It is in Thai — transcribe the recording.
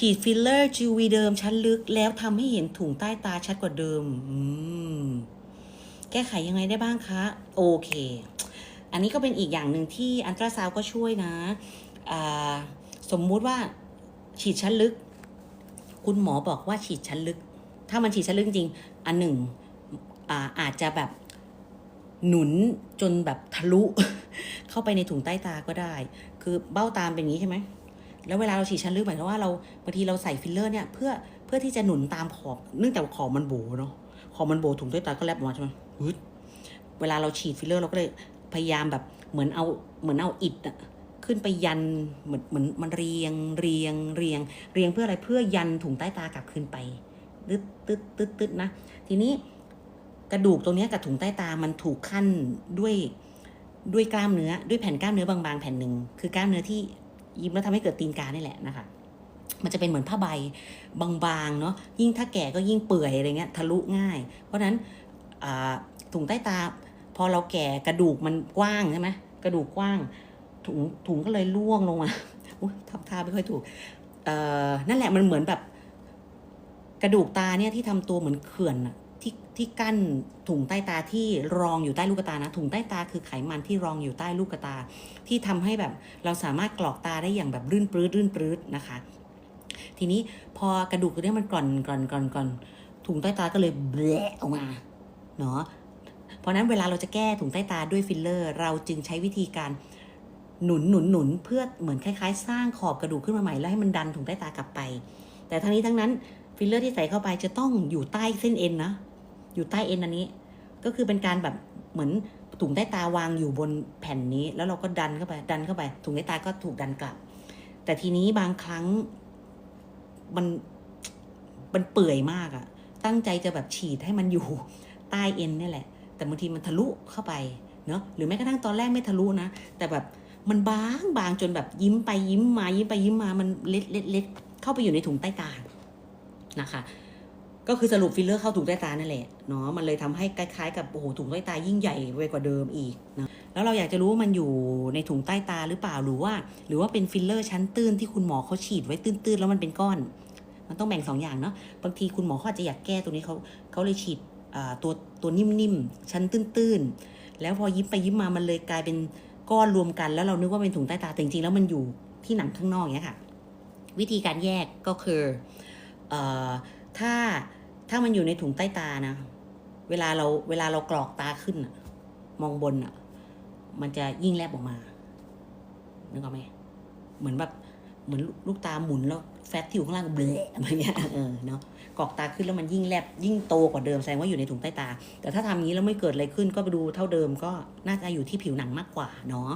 ฉีดฟิลเลอร์จูวีเดิมชั้นลึก แล้วทำให้เห็นถุงใต้ตาชัดกว่าเดิมมแก้ไขยังไงได้บ้างคะ โอเค อันนี้ก็เป็นอีกอย่างหนึ่งที่อันตราซาวด์ก็ช่วยนะ สมมุติว่าฉีดชั้นลึก คุณหมอบอกว่าฉีดชั้นลึก ถ้ามันฉีดชั้นลึกจริง อันหนึ่งอาอาจจะแบบหนุนจนแบบทะลุ เข้าไปในถุงใต้ตาก็ได้ คือเบ้าตามเป็นอย่างนี้ใช่ไหม แล้วเวลาเราฉีดชั้นลึกหมายถึงว่าเราบางทีเราใส่ฟิลเลอร์เนี่ยเพื่อเพื่อที่จะหนุนตามขอบเนื่องจากว่าขอบมันโบเนาะขอบมันโบถุงใต้ตาก็แลบออกมาใช่ไหมฮึดเวลาเราฉีดฟิลเลอร์เราก็เลยพยายามแบบเหมือนเอาเหมือนเอาอิฐอะขึ้นไปยันเหมือนเหมือนมันเรียงเรียงเรียง เรียงเพื่ออะไรเพื่อยันถุงใต้ตากลับคืนไปตึ๊ดตึ๊ดตึ๊ดตึ๊ดนะ ทีนี้กระดูกตรงเนี้ยกับถุงใต้ตามันถูกขั้นด้วยด้วยกล้ามเนื้อด้วยแผ่นกล้ามเนื้อบางๆ แผ่นหนึ่งคือกล้ามเนื้อที่ ยิ้มแล้วทำให้เกิดตีนกานี่แหละนะคะ มันจะเป็นเหมือนผ้าใบบางๆเนาะยิ่งถ้าแก่ก็ยิ่งเปื่อยอะไรเงี้ยทะลุง่าย เพราะฉะนั้นถุงใต้ตาพอเราแก่กระดูกมันกว้างใช่ไหมกระดูกกว้าง ถุงถุงก็เลยล่วงลงมาอุ๊ยทำท่าไม่ค่อยถูกเอ่อนั่นแหละมันเหมือนแบบ กระดูกตาเนี่ยที่ทำตัวเหมือนเขื่อนอะ ที่ที่กั้นถุงใต้ตาที่รองอยู่ใต้ลูกตานะ ถุงใต้ตาคือไขมันที่รองอยู่ใต้ลูกตา ที่ทำให้แบบเราสามารถกรอกตาได้อย่างแบบรื่นปรื้ดรื่นปรื้ดนะคะ ทีนี้พอกระดูกตัวเนี้มันกร่อนกร่อนกร่อนกร่อนถุงใต้ตาก็เลยแบะออกมาเนาะเพราะฉะนั้นเวลาเราจะแก้ถุงใต้ตาด้วยฟิลเลอร์ เราจึงใช้วิธีการหนุนหนุนหนุนเพื่อเหมือนคล้ายๆ สร้างขอบกระดูกขึ้นมาใหม่แล้วให้มันดันถุงใต้ตากลับไป แต่ทั้งนี้ทั้งนั้นฟิลเลอร์ที่ใส่เข้าไปจะต้องอยู่ใต้เส้นเอ็นนะ อยู่ใต้เอ็นอันนี้ ก็คือเป็นการแบบเหมือนถุงใต้ตาวางอยู่บนแผ่นนี้ แล้วเราก็ดันเข้าไป ดันเข้าไป ถุงใต้ตาก็ถูกดันกลับ แต่ทีนี้บางครั้งมันมันเปื่อยมากอะตั้งใจจะแบบฉีดให้มันอยู่ใต้เอ็นนี่แหละ แต่บางทีมันทะลุเข้าไปเนาะหรือแม้กระทั่งตอนแรกไม่ทะลุนะ แต่แบบมันบางบางจนแบบยิ้มไปยิ้มมายิ้มไปยิ้มมามันเล็ดเล็ดเล็ดเข้าไปอยู่ในถุงใต้ตานะคะ ก็คือสรุปฟิลเลอร์เข้าถุงใต้ตานั่นแหละเนาะมันเลยทำให้คล้ายๆกับโอ้โหถุงใต้ตายิ่งใหญ่ไปกว่าเดิมอีกนะแล้วเราอยากจะรู้ว่ามันอยู่ในถุงใต้ตาหรือเปล่าหรือว่า หรือว่าเป็นฟิลเลอร์ชั้นตื้นที่คุณหมอเขาฉีดไว้ตื้นๆแล้วมันเป็นก้อน มันต้องแบ่งสองอย่างเนาะบางทีคุณหมอเขาอาจจะอยากแก้ตรงนี้เขาเขาเลยฉีดตัวตัวนิ่มๆชั้นตื้นๆแล้วพอยิ้มไปยิ้มมามันเลยกลายเป็นก้อนรวมกัน แล้วเรานึกว่าเป็นถุงใต้ตาแต่จริงๆแล้วมันอยู่ที่หนังข้างนอกเนี้ยค่ะ วิธีการแยกก็คืออถ้า ถ้ามันอยู่ในถุงใต้ตานะ เวลาเราเวลาเรากรอกตาขึ้นอะมองบนอะมันจะยิ่งแลบออกมานึกออกไหมเหมือนแบบเหมือนลูกตาหมุนแล้วแฟตที่อยู่ข้างล่างเบลออะไรเงี้ยเออเนาะกรอกตาขึ้นแล้วมันยิ่งแลบยิ่งโตกว่าเดิมแสดงว่าอยู่ในถุงใต้ตา แต่ถ้าทำอย่างนี้แล้วไม่เกิดอะไรขึ้นก็ไปดูเท่าเดิมก็น่าจะอยู่ที่ผิวหนังมากกว่าเนาะ